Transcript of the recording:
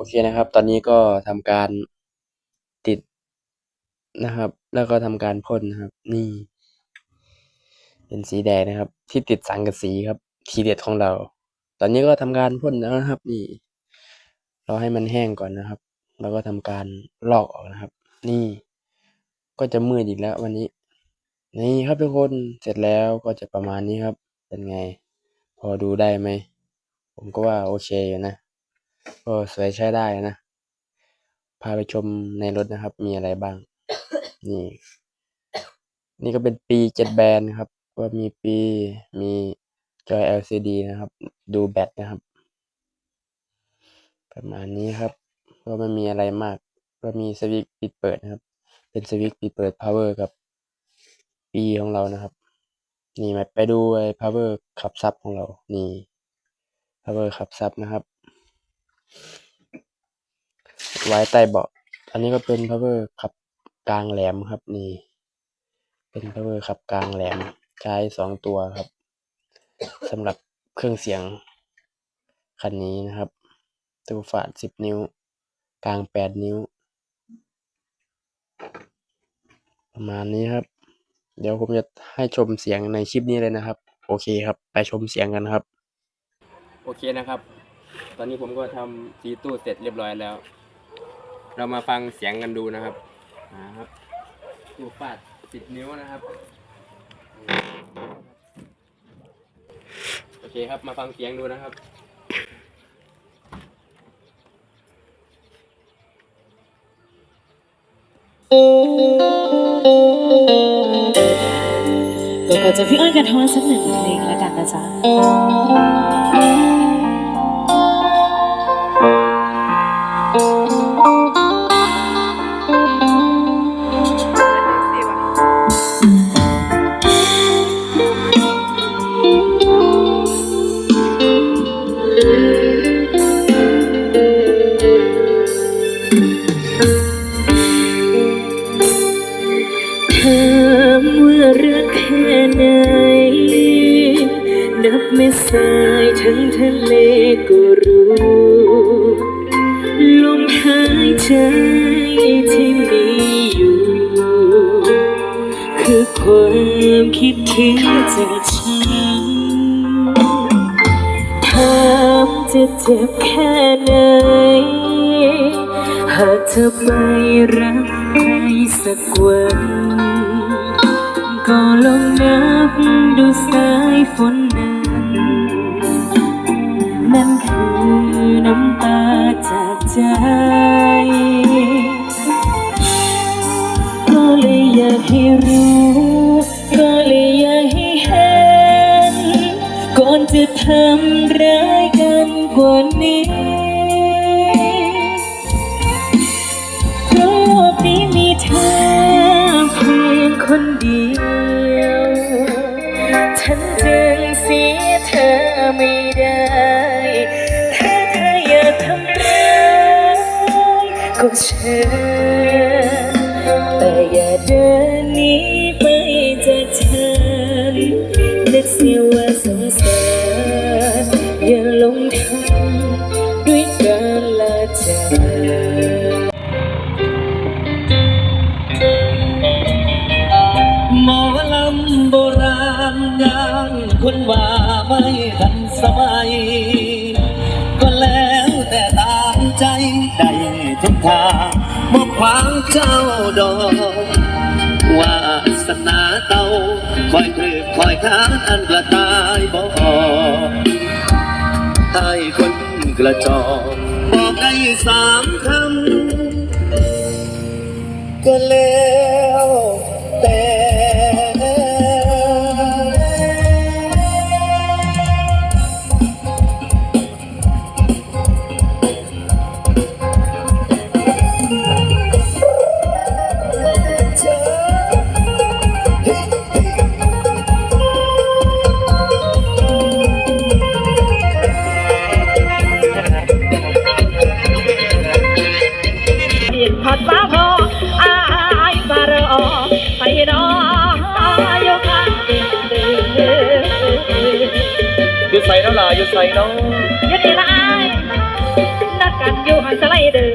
โอเคนะครับ ตอนนี้ก็ทำการติดนะครับ แล้วก็ทำการพ่นนะครับ นี่ เป็นสีแดงนะครับ ที่ติดสังกะสีครับ ทีเด็ดของเรา ตอนนี้ก็ทำการพ่นแล้วนะครับ นี่รอให้มันแห้งก่อนนะครับ แล้วก็ทำการลอกออกนะครับ นี่ ก็จะมืดอีกแล้ว วันนี้ นี่ครับทุกคนเสร็จแล้วก็จะประมาณนี้ครับ เป็นไง พอดูได้ไหม ผมก็ว่าโอเคอยู่นะ ก็สวยใช้ได้นะ พาไปชมในรถนะครับ มีอะไรบ้าง นี่ นี่ก็เป็นปีเจ็ดแบนครับ ก็มีปีมีจอย LCD นะครับ ดูแบตนะครับ ประมาณนี้ครับ ก็ไม่มีอะไรมาก ก็มีสวิตช์ปิดเปิดนะครับ เป็นสวิตช์ปิดเปิด power กับปีของเรานะครับ นี่มาไปดูไอ้ power ขับซับของเรา นี่ power ขับซับนะครับ ไว้ใต้เบาะ อันนี้ก็เป็น power ขับกลางแหลมครับนี่ เป็น power ขับกลางแหลมใช้สองตัวครับสำหรับเครื่องเสียงคันนี้นะครับตู้ฝาดสิบนิ้ว กลางแปดนิ้ว ประมาณนี้ครับ เดี๋ยวผมจะให้ชมเสียงในคลิปนี้เลยนะครับ โอเคครับ ไปชมเสียงกันครับ โอเคนะครับ ตอนนี้ผมก็ทำซีตู้เสร็จเรียบร้อยแล้ว เรามาฟังเสียงกันดูนะครับนะครับตู้ฟาดสิบนิ้วนะครับ โอเคครับมาฟังเสียงดูนะครับก็จะพี่อ้อยกันทอนสักหนึ่งเพลงแล้วกันนะจ๊ะ ค่ไหน นับไม่สายทั้งทะเลก็รู้ ลมหายใจที่มีอยู่ คือความคิดถึงจากฉันถามจะเจ็บแค่ไหน หากเธอไม่รักใครสักวัน ก็ลองนับดูสายฝนนั้นนั่นคือน้ำตาจากใจ ก็เลยอยากให้รู้ ก็เลยอยากให้เห็น ก่อนจะทำร้ายกันกว่านี้โลกนี้มีเธอเพียงคนเดียว ฉันจึงเสียเธอไม่ได้ถ้าเธออยากทำร้ายก็เชิญแต่อย่าเดินหนีไปจากฉันนึกเสียว่าสงสารอย่าลงทางด้วยการลาจากหมอลำโบราณยังคนว่าไม่ทันสมัย ก็แล้วแต่ตามใจได้ทุกทางมอบควางเจ้าดอกวาสนาเต้าคอยคืบคอยค้านอันกระตายบอกไอ้คนกระจอกบอกได้สามคำก็แล้ว ส่น้ำลายอยู่ใส่น้องยึดนี่ละอายนักกานอยู่หันสไลเดอร์